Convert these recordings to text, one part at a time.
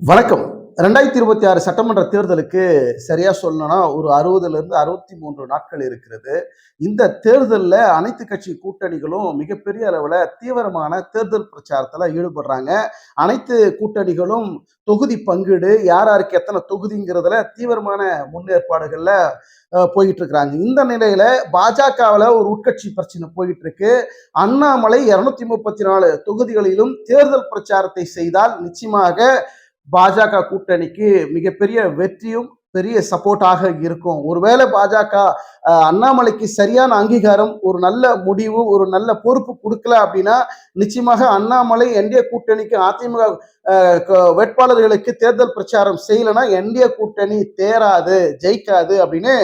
வணக்கம். ரெண்டாயிரத்தி இருபத்தி ஆறு சட்டமன்ற தேர்தலுக்கு சரியா சொல்லணும்னா ஒரு அறுபதுல இருந்து அறுபத்தி மூன்று நாட்கள் இருக்கிறது. இந்த தேர்தலில் அனைத்து கட்சி கூட்டணிகளும் மிகப்பெரிய அளவில் தீவிரமான தேர்தல் பிரச்சாரத்தில் ஈடுபடுறாங்க. அனைத்து கூட்டணிகளும் தொகுதி பங்கீடு யார் யாருக்கு எத்தனை தொகுதிங்கிறதுல தீவிரமான முன்னேற்பாடுகளில் போயிட்டு இருக்கிறாங்க இந்த நிலையில பாஜகவில் ஒரு உட்கட்சி பிரச்சனை போயிட்டு இருக்கு அண்ணாமலை இருநூத்தி முப்பத்தி நாலு தொகுதிகளிலும் தேர்தல் பிரச்சாரத்தை செய்தால் நிச்சயமாக பாஜக கூட்டணிக்கு மிகப்பெரிய வெற்றியும் பெரிய சப்போர்ட்டாக இருக்கும். ஒருவேளை பாஜக அண்ணாமலைக்கு சரியான அங்கீகாரம் ஒரு நல்ல முடிவு ஒரு நல்ல பொறுப்பு கொடுக்கல அப்படின்னா நிச்சயமாக அண்ணாமலை என்டிஏ கூட்டணிக்கு அதிமுக வேட்பாளர்களுக்கு தேர்தல் பிரச்சாரம் செய்யலைன்னா என்டிஏ கூட்டணி தேராது ஜெயிக்காது அப்படின்னு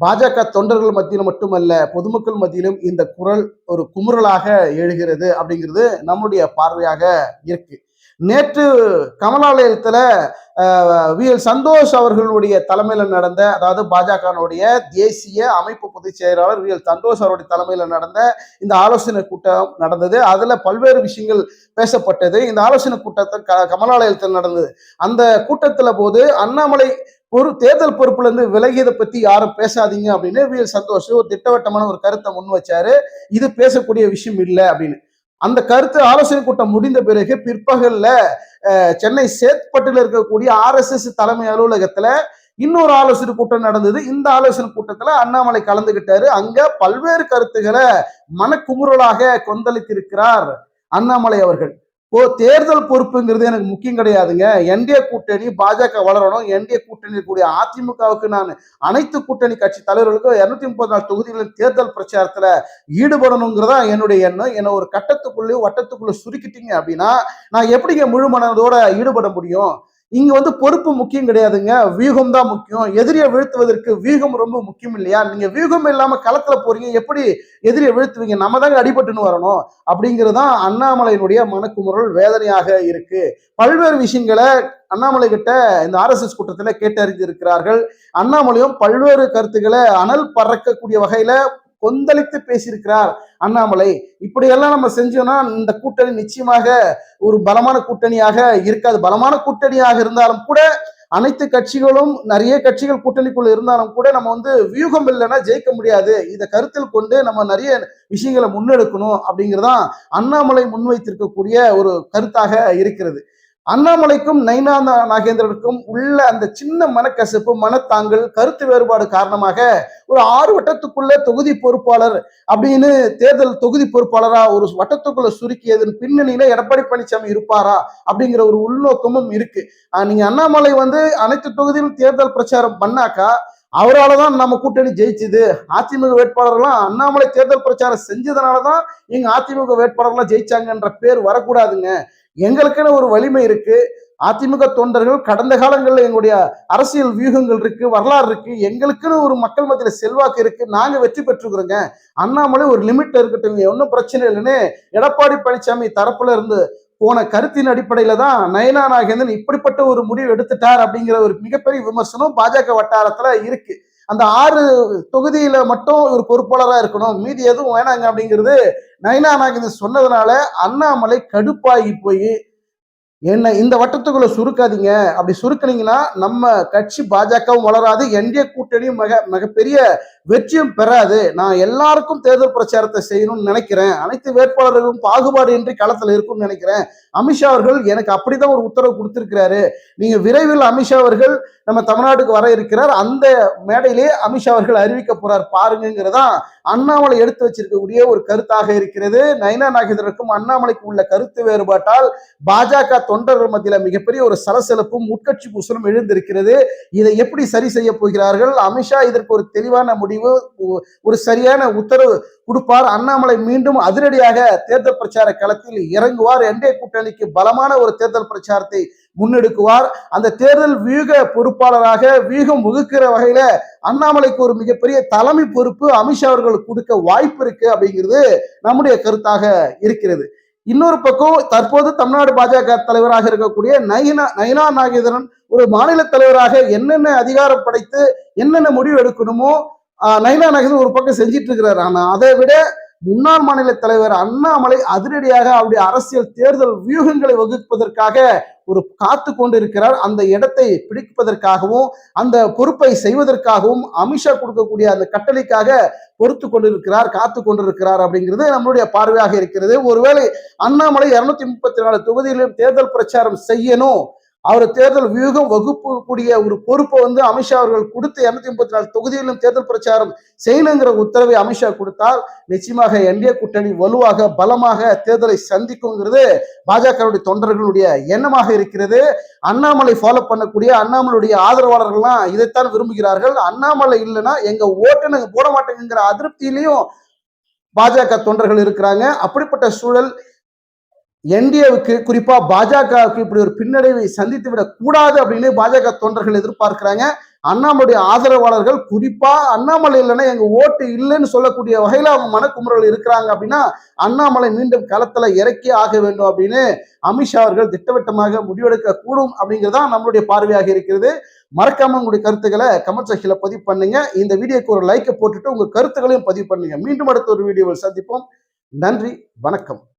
பாஜக தொண்டர்கள் மத்தியில் மட்டுமல்ல பொதுமக்கள் மத்தியிலும் இந்த குரல் ஒரு குமுறலாக எழுகிறது அப்படிங்கிறது நம்முடைய பார்வையாக இருக்கு. நேற்று கமலாலயத்தில் வி. எல். சந்தோஷ் அவர்களுடைய தலைமையில் நடந்த அதாவது பாஜகனுடைய தேசிய அமைப்பு பொதுச் செயலாளர் வி. எல். சந்தோஷ் அவருடைய தலைமையில் நடந்த இந்த ஆலோசனை கூட்டம் நடந்தது. அதில் பல்வேறு விஷயங்கள் பேசப்பட்டது. இந்த ஆலோசனை கூட்டத்தில் க கமலாலயத்தில் நடந்தது. அந்த கூட்டத்தில் போது அண்ணாமலை ஒரு தேர்தல் பொறுப்புல இருந்து விலகியதை பத்தி யாரும் பேசாதீங்க அப்படின்னு வி. எல். சந்தோஷ் ஒரு திட்டவட்டமான ஒரு கருத்தை முன் வச்சாரு. இது பேசக்கூடிய விஷயம் இல்லை அப்படின்னு. அந்த கருத்து ஆலோசனை கூட்டம் முடிந்த பிறகு பிற்பகல்ல சென்னை சேத்பட்டில் இருக்கக்கூடிய ஆர்எஸ்எஸ் தலைமை அலுவலகத்துல இன்னொரு ஆலோசனை கூட்டம் நடந்தது. இந்த ஆலோசனை கூட்டத்துல அண்ணாமலை கலந்துகிட்டாரு. அங்க பல்வேறு கருத்துக்களை மனக்குமுறலாக கொந்தளித்திருக்கிறார் அண்ணாமலை அவர்கள். ஓ தேர்தல் பொறுப்புங்கிறது எனக்கு முக்கியம் கிடையாதுங்க. என்டிஏ கூட்டணி பாஜக வளரணும். என்டிஏ கூட்டணி இருக்கக்கூடிய அதிமுகவுக்கு நான் அனைத்து கூட்டணி கட்சி தலைவர்களுக்கும் இருநூத்தி முப்பத்தி நாலு தொகுதிகளின் தேர்தல் பிரச்சாரத்துல ஈடுபடணுங்கிறதா என்னுடைய எண்ணம். என்னை ஒரு கட்டத்துக்குள்ளேயும் வட்டத்துக்குள்ள சுருக்கிட்டீங்க அப்படின்னா நான் எப்படிங்க முழு மனதோட ஈடுபட முடியும்? இங்க வந்து பொறுப்பு முக்கியம் கிடையாதுங்க. வியூகம் தான் முக்கியம். எதிரியை வீழ்த்துவதற்கு வியூகம் ரொம்ப முக்கியம் இல்லையா? நீங்க வியூகம் இல்லாம களத்துல போறீங்க. எப்படி எதிரியை வீழ்த்துவீங்க? நம்ம தாங்க அடிபட்டுன்னு வரணும். அப்படிங்கிறது தான் அண்ணாமலையினுடைய மனக்குமுறல் வேதனையாக இருக்கு. பல்வேறு விஷயங்களை அண்ணாமலை கிட்ட இந்த ஆர்எஸ்எஸ் கூட்டத்தில் கேட்டறிந்திருக்கிறார்கள். அண்ணாமலையும் பல்வேறு கருத்துக்களை அனல் பறக்கக்கூடிய வகையில கொந்தளித்து பேசியிருக்கிறார் அண்ணாமலை. இப்படியெல்லாம் நம்ம செஞ்சோம்னா இந்த கூட்டணி நிச்சயமாக ஒரு பலமான கூட்டணியாக இருக்காது. பலமான கூட்டணியாக இருந்தாலும் கூட அனைத்து கட்சிகளும் நிறைய கட்சிகள் கூட்டணிக்குள்ள இருந்தாலும் கூட நம்ம வந்து வியூகம் இல்லைன்னா ஜெயிக்க முடியாது. இதை கருத்தில் கொண்டு நம்ம நிறைய விஷயங்களை முன்னெடுக்கணும் அப்படிங்கிறதான் அண்ணாமலை முன்வைத்திருக்கக்கூடிய ஒரு கருத்தாக இருக்கிறது. அண்ணாமலைக்கும் நைனா நாகேந்திரனுக்கும் உள்ள அந்த சின்ன மனக்கசப்பு மனத்தாங்கல் கருத்து வேறுபாடு காரணமாக ஒரு ஆறு வட்டத்துக்குள்ள தொகுதி பொறுப்பாளர் அப்படின்னு தேர்தல் தொகுதி பொறுப்பாளரா ஒரு வட்டத்துக்குள்ள சுருக்கியதன் பின்னணியில எடப்பாடி பழனிசாமி இருப்பாரா அப்படிங்கிற ஒரு உள்நோக்கமும் இருக்கு. நீங்க அண்ணாமலை வந்து அனைத்து தொகுதியிலும் தேர்தல் பிரச்சாரம் பண்ணாக்கா அவரால் தான் நம்ம கூட்டணி ஜெயிச்சுது. அதிமுக வேட்பாளர்லாம் அண்ணாமலை தேர்தல் பிரச்சாரம் செஞ்சதுனால தான் எங்க அதிமுக வேட்பாளர்லாம் ஜெயிச்சாங்கன்ற பேர் வரக்கூடாதுங்க. எங்களுக்குன்னு ஒரு வலிமை இருக்கு. அதிமுக தொண்டர்கள் கடந்த காலங்களில் எங்களுடைய அரசியல் வியூகங்கள் இருக்கு வரலாறு இருக்கு. எங்களுக்குன்னு ஒரு மக்கள் மத்தியில் செல்வாக்கு இருக்கு. நாங்க வெற்றி பெற்றுக்கிறோங்க. அண்ணாமலை ஒரு லிமிட் இருக்கட்டும் ஒன்றும் பிரச்சனை இல்லைன்னு எடப்பாடி பழனிசாமி தரப்புல இருந்து போன கருத்தின் அடிப்படையில தான் நயனா நாகேந்திரன் இப்படிப்பட்ட ஒரு முடிவு எடுத்துட்டார் அப்படிங்கிற ஒரு மிகப்பெரிய விமர்சனம் பாஜக வட்டாரத்துல இருக்கு. அந்த ஆறு தொகுதியில மட்டும் ஒரு பொறுப்பாளராக இருக்கணும். மீதி எதுவும் வேணாங்க அப்படிங்கிறது நயனா நாகேந்திரன் சொன்னதுனால அண்ணாமலை கடுப்பாகி போய் என்ன இந்த வட்டத்துக்குள்ள சுருக்காதீங்க. அப்படி சுருக்குனீங்கன்னா நம்ம கட்சி பாஜகவும் வளராது. என்டிஏ கூட்டணியும் மிக மிகப்பெரிய வெற்றியும் பெறாது. நான் எல்லாருக்கும் தேர்தல் பிரச்சாரத்தை செய்யணும்னு நினைக்கிறேன். அனைத்து வேட்பாளர்களும் பாகுபாடு இன்றி களத்தில் இருக்கும்னு நினைக்கிறேன். அமித்ஷா அவர்கள் எனக்கு அப்படிதான் ஒரு உத்தரவு கொடுத்திருக்கிறாரு. நீங்க விரைவில் அமித்ஷா அவர்கள் நம்ம தமிழ்நாட்டுக்கு வர இருக்கிறார். அந்த மேடையிலே அமித்ஷா அவர்கள் அறிவிக்க போறார் பாருங்கிறதா அண்ணாமலை எடுத்து வச்சிருக்கக்கூடிய ஒரு கருத்தாக இருக்கிறது. நயனா நாகேந்திரனுக்கும் அண்ணாமலைக்கும் உள்ள கருத்து வேறுபாட்டால் பாஜக தொண்டர்கள் மத்தியில் மிகப்பெரிய ஒரு சலசலப்பும் உட்கட்சி பூசலும் எழுந்திருக்கிறது. இதை எப்படி சரி செய்ய போகிறார்கள்? அமித்ஷா இதற்கு ஒரு தெளிவான முடிவு முடிவு ஒரு சரியான உத்தரவு கொடுப்பார். அண்ணாமலை மீண்டும் அதிரடியாக தேர்தல் பிரச்சார களத்தில் இறங்குவார். என்டே கூட்டணிக்கு பலமான ஒரு தேர்தல் பிரச்சாரத்தை முன்னெடுக்குவார். அந்த தேர்தல் வியூக பொறுப்பாளராக வியூகம் வகுக்கிற வகையில அண்ணாமலைக்கு ஒரு மிகப்பெரிய தலைமை பொறுப்பு அமித்ஷா அவர்களுக்கு கொடுக்க வாய்ப்பு இருக்கு அப்படிங்கிறது நம்முடைய கருத்தாக இருக்கிறது. இன்னொரு பக்கம் தற்போது தமிழ்நாடு பாஜக தலைவராக இருக்கக்கூடிய நயினா நயினா நாகேந்திரன் ஒரு மாநில தலைவராக என்னென்ன அதிகாரம் படைத்து என்னென்ன முடிவு எடுக்கணுமோ நைனா நகர் ஒரு பக்கம் செஞ்சிட்டு இருக்கிறார் ஆனா அதை விட முன்னாள் மாநில தலைவர் அண்ணாமலை அதிரடியாக அவருடைய அரசியல் தேர்தல் வியூகங்களை வகுப்பதற்காக ஒரு காத்து கொண்டிருக்கிறார். அந்த இடத்தை பிடிப்பதற்காகவும் அந்த பொறுப்பை செய்வதற்காகவும் அமித்ஷா கொடுக்கக்கூடிய அந்த கட்டளைக்காக பொறுத்து கொண்டிருக்கிறார் காத்து கொண்டிருக்கிறார் அப்படிங்கிறது நம்மளுடைய பார்வையாக இருக்கிறது. ஒருவேளை அண்ணாமலை இருநூத்தி முப்பத்தி நாலு தொகுதியிலும் தேர்தல் பிரச்சாரம் செய்யணும் அவர் தேர்தல் வியூகம் வகுப்பக்கூடிய ஒரு பொறுப்பை வந்து அமித்ஷா அவர்கள் கொடுத்து இருநூத்தி முப்பத்தி நாலு தொகுதியிலும் தேர்தல் பிரச்சாரம் செய்யணுங்கிற உத்தரவை அமித்ஷா கொடுத்தால் நிச்சயமாக என்டிஏ கூட்டணி வலுவாக பலமாக தேர்தலை சந்திக்குங்கிறது பாஜகவுடைய தொண்டர்களுடைய எண்ணமாக இருக்கிறது. அண்ணாமலை ஃபாலோ பண்ணக்கூடிய அண்ணாமலையுடைய ஆதரவாளர்கள்லாம் இதைத்தான் விரும்புகிறார்கள். அண்ணாமலை இல்லைன்னா எங்க ஓட்டு நாங்க போட மாட்டேங்கிற அதிருப்தியிலையும் பாஜக தொண்டர்கள் இருக்கிறாங்க. அப்படிப்பட்ட சூழல் என்டிஏவுக்கு குறிப்பா பாஜகவுக்கு இப்படி ஒரு பின்னடைவை சந்தித்து விடக்கூடாது அப்படின்னு பாஜக தொண்டர்கள் எதிர்பார்க்கிறாங்க. அண்ணாமலையுடைய ஆதரவாளர்கள் குறிப்பா அண்ணாமலை இல்லைன்னா எங்க ஓட்டு இல்லைன்னு சொல்லக்கூடிய வகையில் அவங்க மனக்குமுறல் இருக்கிறாங்க அப்படின்னா அண்ணாமலை மீண்டும் களத்துல இறக்கி ஆக வேண்டும் அப்படின்னு அமித்ஷா அவர்கள் திட்டவட்டமாக முடிவெடுக்க கூடும் அப்படிங்கிறதான் நம்மளுடைய பார்வையாக இருக்கிறது. மறக்காம உங்களுடைய கருத்துக்களை கமெண்ட் செக்ஷன்ல பதிவு பண்ணுங்க. இந்த வீடியோக்கு ஒரு லைக்கை போட்டுட்டு உங்க கருத்துக்களையும் பதிவு பண்ணுங்க. மீண்டும் அடுத்த ஒரு வீடியோவில் சந்திப்போம். நன்றி வணக்கம்.